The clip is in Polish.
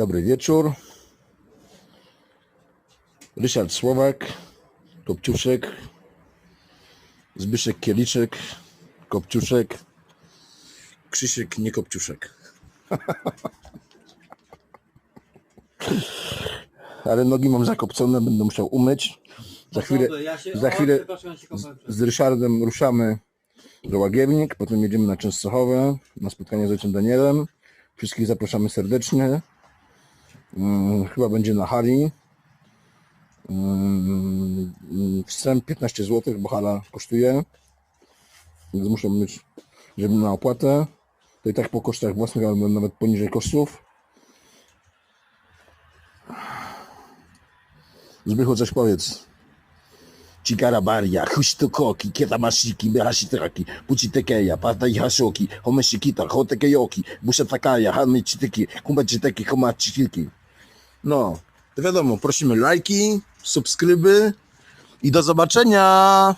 Dobry wieczór. Ryszard Słowak, Kopciuszek, Zbyszek Kieliczek, Kopciuszek, Krzysiek nie Kopciuszek. Ale nogi mam zakopcone, będę musiał umyć. Za chwilę, za chwilę z Ryszardem ruszamy do Łagiewnik, potem jedziemy na Częstochowę na spotkanie z ojcem Danielem. Wszystkich zapraszamy serdecznie. Mm, chyba będzie na hali. Mm, Wstęp 15 zł, bo hala kosztuje. Więc muszę mieć, żeby na opłatę. To i tak po kosztach własnych, albo nawet poniżej kosztów. Zbychu coś powiedz. Chikarabaria, Hushtokoki, Ketamashiki, Behashitraki, Puchitekeya, Patai Hashoki, Homeshikita, Hotekeyoki, Bushatakaya, Hanmichiteki, Kumbachiteki, Homachitiki. No, wiadomo, prosimy lajki, subskryby i do zobaczenia!